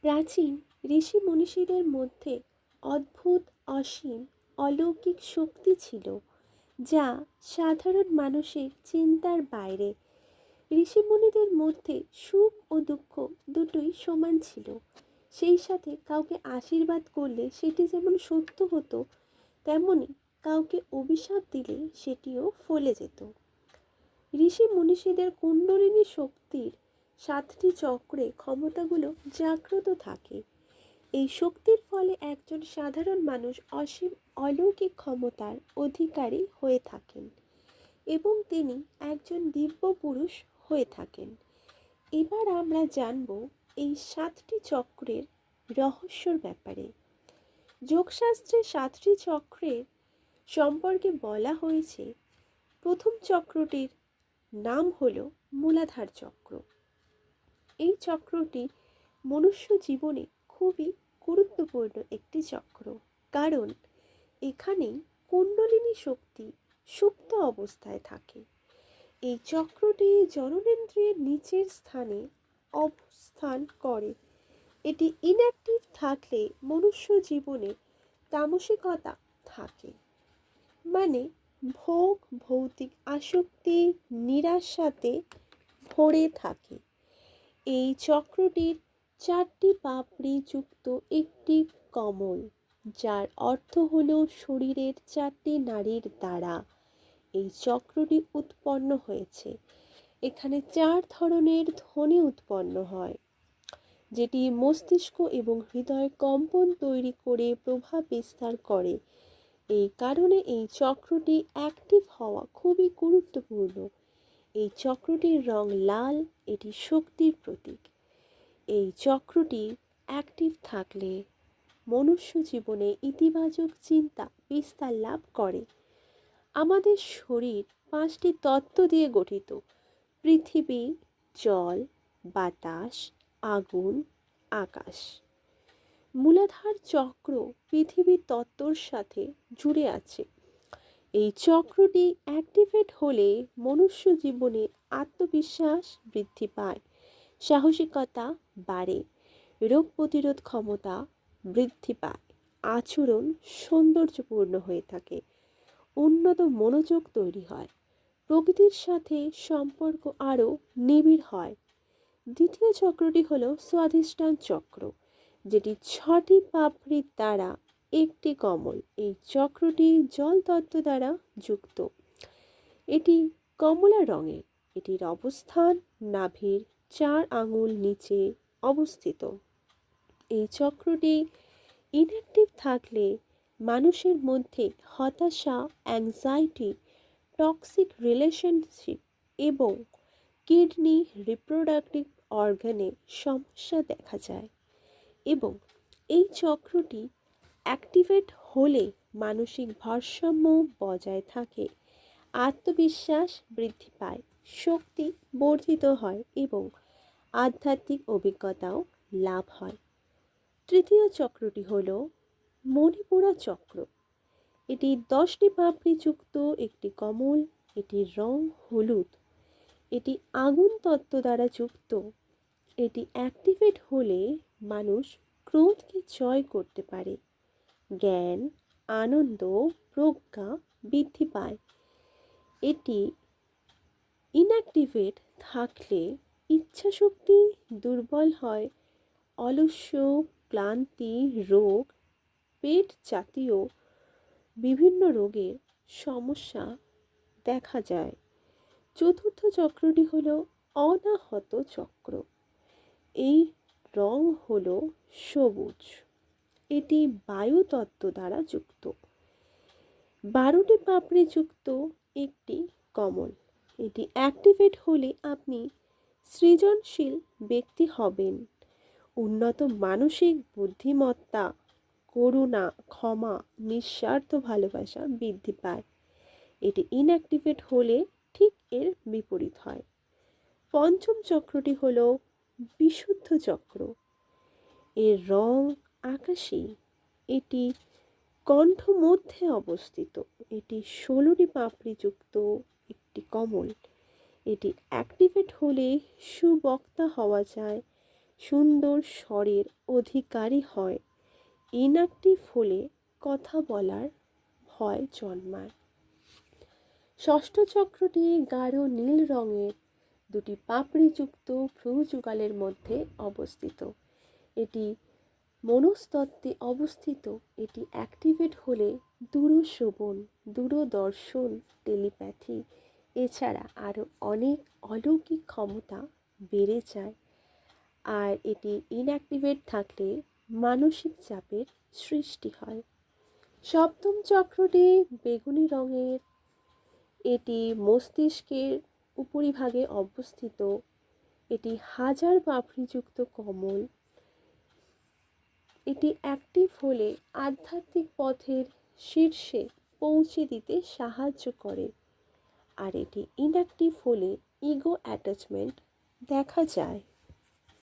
প্রাচীন ঋষি মনীষীদের মধ্যে অদ্ভুত, অসীম, অলৌকিক শক্তি ছিল, যা সাধারণ মানুষের চিন্তার বাইরে। ঋষি ঋষিমুনিদের মধ্যে সুখ ও দুঃখ দুটোই সমান ছিল। সেই সাথে কাউকে আশীর্বাদ করলে সেটি যেমন সত্য হতো, তেমনি কাউকে অভিশাপ দিলে সেটিও ফলে যেত। ঋষি মনীষীদের কুণ্ডলিনী শক্তির সাতটি চক্রে ক্ষমতাগুলো জাগ্রত থাকে। এই শক্তির ফলে একজন সাধারণ মানুষ অসীম অলৌকিক ক্ষমতার অধিকারী হয়ে থাকেন এবং তিনি একজন দিব্য পুরুষ হয়ে থাকেন। এবার আমরা জানব এই সাতটি চক্রের রহস্যর ব্যাপারে। যোগশাস্ত্রে সাতটি চক্রের সম্পর্কে বলা হয়েছে, প্রথম চক্রটির নাম হল মূলাধার চক্র। এই চক্রটি মনুষ্য জীবনে খুবই গুরুত্বপূর্ণ একটি চক্র। কারণ এখানেই কুণ্ডলিনী শক্তি সুপ্ত অবস্থায় থাকে। এই চক্রটি জননেন্দ্রিয়ের নিচের স্থানে অবস্থান করে। এটি ইনঅ্যাক্টিভ থাকলে মনুষ্য জীবনে তামসিকতা থাকে। মানে ভোগ, ভৌতিক আসক্তি, নিরাশাতে ভরে থাকে। এই চক্রটির চারটি পাপড়ি যুক্ত একটি কমল, যার অর্থ হল শরীরের চারটি নারীর দ্বারা। এই চক্রটি উৎপন্ন হয়েছে। এখানে চার ধরনের ধ্বনি উৎপন্ন হয়, যেটি মস্তিষ্ক এবং হৃদয় কম্পন তৈরি করে প্রভাব বিস্তার করে। এই কারণে এই চক্রটি অ্যাক্টিভ হওয়া খুবই গুরুত্বপূর্ণ। এই চক্রটির রং লাল, এটি শক্তির প্রতীক। এই চক্রটি অ্যাক্টিভ থাকলে মনুষ্য জীবনে ইতিবাচক চিন্তা, বিস্তার লাভ করে। আমাদের শরীর পাঁচটি তত্ত্ব দিয়ে গঠিত। পৃথিবী, জল, বাতাস, আগুন, আকাশ। মূলাধার চক্র পৃথিবীর তত্ত্বর সাথে জুড়ে আছে। এই চক্রটি অ্যাক্টিভেট হলে মনুষ্য জীবনে আত্মবিশ্বাস বৃদ্ধি পায়, সাহসিকতা বাড়ে, রোগ প্রতিরোধ ক্ষমতা বৃদ্ধি পায়, আচরণ সৌন্দর্যপূর্ণ হয়ে থাকে, উন্নত মনোযোগ তৈরি হয়, প্রকৃতির সাথে সম্পর্ক আরও নিবিড় হয়। দ্বিতীয় চক্রটি হলো স্বাধিষ্ঠান চক্র, যেটি ছটি পাপড়ির দ্বারা একটি কমল। এই চক্রটি জল তত্ত্ব দ্বারা যুক্ত। এটি কমলা রঙের এটির অবস্থান নাভির চার আঙুল নিচে অবস্থিত। এই চক্রটি ইনঅ্যাক্টিভ থাকলে মানুষের মধ্যে হতাশা অ্যাংজাইটি টক্সিক রিলেশনশিপ এবং কিডনি রিপ্রোডাক্টিভ অর্গানে সমস্যা দেখা যায় এবং এই চক্রটি অ্যাক্টিভেট হলে মানসিক ভারসাম্য বজায় থাকে। আত্মবিশ্বাস বৃদ্ধি পায়, শক্তি বর্ধিত হয় এবং আধ্যাত্মিক অভিজ্ঞতাও লাভ হয়। তৃতীয় চক্রটি হল মণিপুরা চক্র। এটি দশটি পাপড়িযুক্ত একটি কমল এটির রং হলুদ। এটি আগুন তত্ত্ব দ্বারা যুক্ত। এটি অ্যাক্টিভেট হলে মানুষ ক্রোধকে জয় করতে পারে। জ্ঞান, আনন্দ প্রজ্ঞা বৃদ্ধি পায়। এটি ইনঅ্যাক্টিভেট থাকলে ইচ্ছাশক্তি দুর্বল হয়। অলস্য, ক্লান্তি, রোগ, পেট জাতীয় বিভিন্ন রোগের সমস্যা দেখা যায়। চতুর্থ চক্রটি হল অনাহত চক্র। এই রং হল সবুজ। এটি বায়ুতত্ত্ব দ্বারা যুক্ত। বারোটি পাপড়ি যুক্ত একটি কমল। এটি অ্যাক্টিভেট হলে আপনি সৃজনশীল ব্যক্তি হবেন। উন্নত মানসিক বুদ্ধিমত্তা, করুণা, ক্ষমা, নিঃস্বার্থ ভালোবাসা বৃদ্ধি পায়। এটি ইনঅ্যাক্টিভেট হলে ঠিক এর বিপরীত হয়। পঞ্চম চক্রটি হল বিশুদ্ধ চক্র। এর রং আকাশী এটি কণ্ঠ মধ্যে অবস্থিত। এটি ষোলোটি পাপড়িযুক্ত একটি কমল। এটি অ্যাক্টিভেট হলে সুবক্তা হওয়া যায়, সুন্দর স্বরের অধিকারী হয় ইনঅ্যাক্টিভ হলে কথা বলার ভয় জন্মায়। ষষ্ঠ চক্রটি গাঢ় নীল রঙের, দুটি পাপড়িযুক্ত ভ্রু যুগালের মধ্যে অবস্থিত। এটি মনস্তত্ত্বে অবস্থিত এটি অ্যাক্টিভেট হলে দূরশ্রবণ, দূরদর্শন টেলিপ্যাথি এছাড়া আরও অনেক অলৌকিক ক্ষমতা বেড়ে যায়। আর এটি ইনঅ্যাক্টিভেট থাকলে মানসিক চাপের সৃষ্টি হয়। সপ্তম চক্রটি বেগুনি রঙের। এটি মস্তিষ্কের উপরিভাগে অবস্থিত। এটি হাজার পাপড়িযুক্ত কমল এটি অ্যাক্টিভ হলে আধ্যাত্মিক পথের শীর্ষে পৌঁছে দিতে সাহায্য করে। আর এটি ইনঅ্যাক্টিভ হলে ইগো অ্যাটাচমেন্ট দেখা যায়।